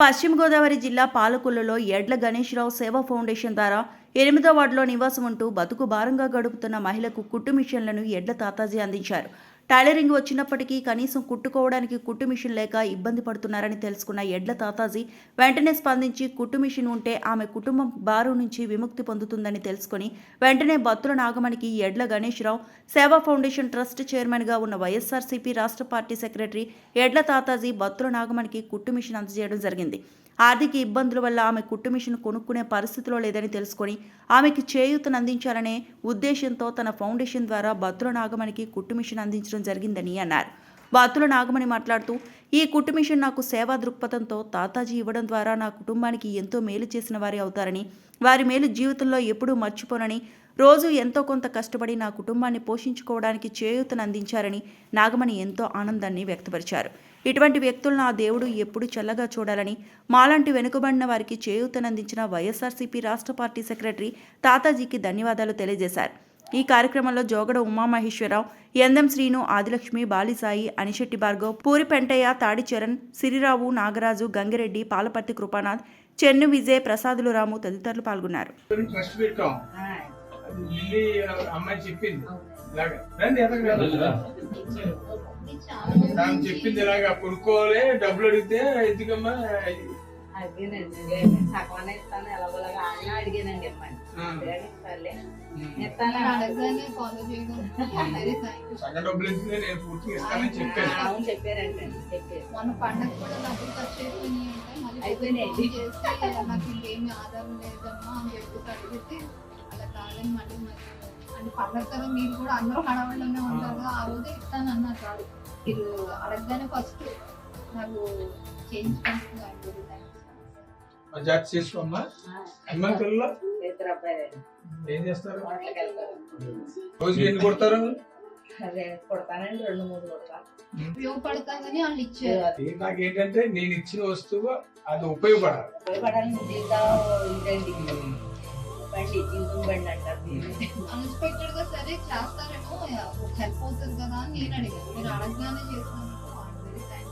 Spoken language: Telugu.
పశ్చిమ గోదావరి జిల్లా పాలకొల్లులో ఎడ్ల గణేశ్రావు సేవా ఫౌండేషన్ ద్వారా ఎనిమిదో వార్డులో నివాసం ఉంటూ బతుకు భారంగా గడుపుతున్న మహిళకు కుట్టు మిషన్లను ఎడ్ల తాతాజీ అందించారు. టైలరింగ్ వచ్చినప్పటికీ కనీసం కుట్టుకోవడానికి కుట్టు మిషన్ లేక ఇబ్బంది పడుతున్నారని తెలుసుకున్న ఎడ్ల తాతాజీ వెంటనే స్పందించి కుట్టు మిషన్ ఉంటే ఆమె కుటుంబం బారు నుంచి విముక్తి పొందుతుందని తెలుసుకొని వెంటనే బత్తుల నాగమణికి ఎడ్ల గణేశ్రావు సేవా ఫౌండేషన్ ట్రస్ట్ చైర్మన్గా ఉన్న వైఎస్ఆర్సీపీ రాష్ట్ర పార్టీ సెక్రటరీ ఎడ్ల తాతాజీ బత్తుల నాగమణికి కుట్టు మిషన్ అందజేయడం జరిగింది. ఆర్థిక ఇబ్బందుల వల్ల ఆమె కుట్టు మిషన్ కొనుక్కునే పరిస్థితిలో లేదని తెలుసుకొని ఆమెకి చేయూతను అందించాలనే ఉద్దేశంతో తన ఫౌండేషన్ ద్వారా భద్రుల నాగమణికి కుట్టు మిషన్ అందించడం జరిగిందని అన్నారు. బాతుల నాగమణి మాట్లాడుతూ ఈ కుట్టు మిషన్ నాకు సేవా దృక్పథంతో తాతాజీ ఇవ్వడం ద్వారా నా కుటుంబానికి ఎంతో మేలు చేసిన వారి అవుతారని వారి మేలు జీవితంలో ఎప్పుడూ మర్చిపోనని రోజు ఎంతో కొంత కష్టపడి నా కుటుంబాన్ని పోషించుకోవడానికి చేయూతను అందించారని నాగమణి ఎంతో ఆనందాన్ని వ్యక్తపరిచారు. ఇటువంటి వ్యక్తులను ఆ దేవుడు ఎప్పుడు చల్లగా చూడాలని మాలాంటి వెనుకబడిన వారికి చేయూతనందించిన వైఎస్ఆర్సీపీ రాష్ట్ర పార్టీ సెక్రటరీ తాతాజీకి ధన్యవాదాలు తెలియజేశారు. ఈ కార్యక్రమంలో జోగడ ఉమామహేశ్వరరావు ఎందం శ్రీను ఆదిలక్ష్మి బాలిసాయి అనిశెట్టి భార్గవ్ పూరి పెంటయ్య తాడి చరణ్ సిరిరావు నాగరాజు గంగిరెడ్డి పాలపర్తి కృపానాథ్ చెన్ను విజయ్ ప్రసాదులు రాము తదితరులు పాల్గొన్నారు. అమ్మాయి చెప్పింది. తాను చెప్పింది ఇలాగ కొనుక్కోవాలి డబ్బులు అడిగితే ఎందుకమ్మా? అడిగానండి సగమనే ఇస్తాను ఎలాగోలాగా ఆయన అడిగానండి. సగం డబ్బులు ఎందుకు నేను పూర్తిగా ఇస్తానని చెప్పాను. అవును చెప్పారండి చెప్పారు. మొన్న పండగ కూడా డబ్బులు ఖర్చు అయిపోయినాయి మళ్ళీ అయిపోయినాయి. నాకు ఇంకేమీ ఆధారం లేదమ్మా అని చెప్పి అడిగితే అలా కాదని మళ్ళీ మరి అంటే పండగ కదా మీరు కూడా అందరూ హడావిడిలోనే ఉంటారు ఆ రోజే ఇస్తాను అన్నారు కాదు మీరు అడగగానే ఫస్ట్ నాకు చేంజ్ జాగ్రత్త చేసుకోమ్మా అమ్మాయి పిల్లలు ఇద్దరు అబ్బాయి ఏం చేస్తారు? రోజుకి ఎన్ని కొడతారు? అదే కొడతానండి రెండు మూడు వాళ్ళు ఇచ్చారు. నాకేంటంటే నేను ఇచ్చిన వస్తువు అది ఉపయోగపడాలి. ఉపయోగపడాలని జీవితం ఇదండి బండి జీవితం బండి అంటారు దీన్ని. అన్ఎక్స్పెక్టెడ్ గా సరే చేస్తారేమో హెల్ప్ అవుతుంది కదా అని నేను అడిగాను మీరు అడగగానే చేసినందుకు వెరీ థ్యాంక్